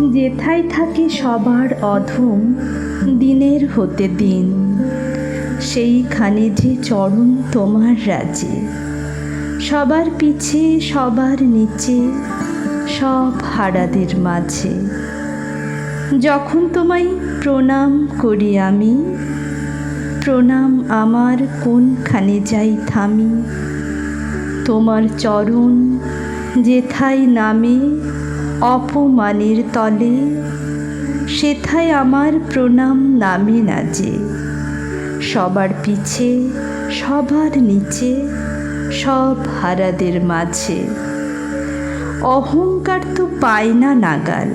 যেথায় থাকে সবার অধম, দিনের হতে দিন। সেইখানে যে চরণ তোমার রাজে, সবার পিছে, সবার নিচে, সব হারাদের মাঝে। যখন তোমায় প্রণাম করি আমি, প্রণাম আমার কোনখানে যাই থামি। তোমার চরণ যেথায় নামে অপমানের তলে, সেথায় আমার প্রণাম নামে না যে। সবার পিছে, সবার নিচে, সব হারাদের মাঝে। অহংকার তো পায় না নাগাল,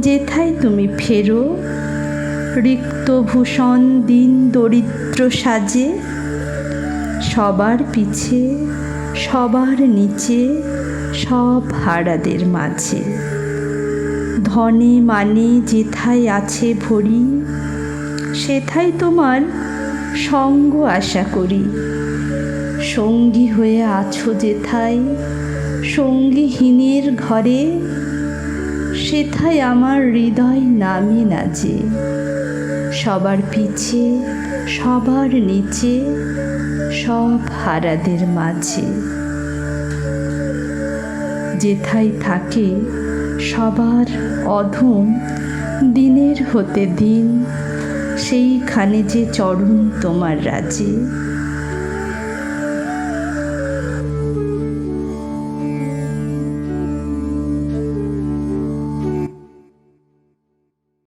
যেথায় তুমি ফেরো। রিক্ত ভূষণ দিন দরিদ্র সাজে, সবার পিছে, সবার নিচে সব হারাদের মাঝে। ধনে মানে যেথায় আছে ভরি, সেথায় তোমার সঙ্গ আশা করি। সঙ্গী হয়ে আছো যেথায়, সঙ্গীহীনের ঘরে, সেথায় আমার হৃদয় নামে না যে সবার পিছে, সবার নিচে, সব হারাদের মাঝে। যেথায় থাকে সবার অধম দিনের হতে দিন সেইখানে যে চরণ তোমার রাজে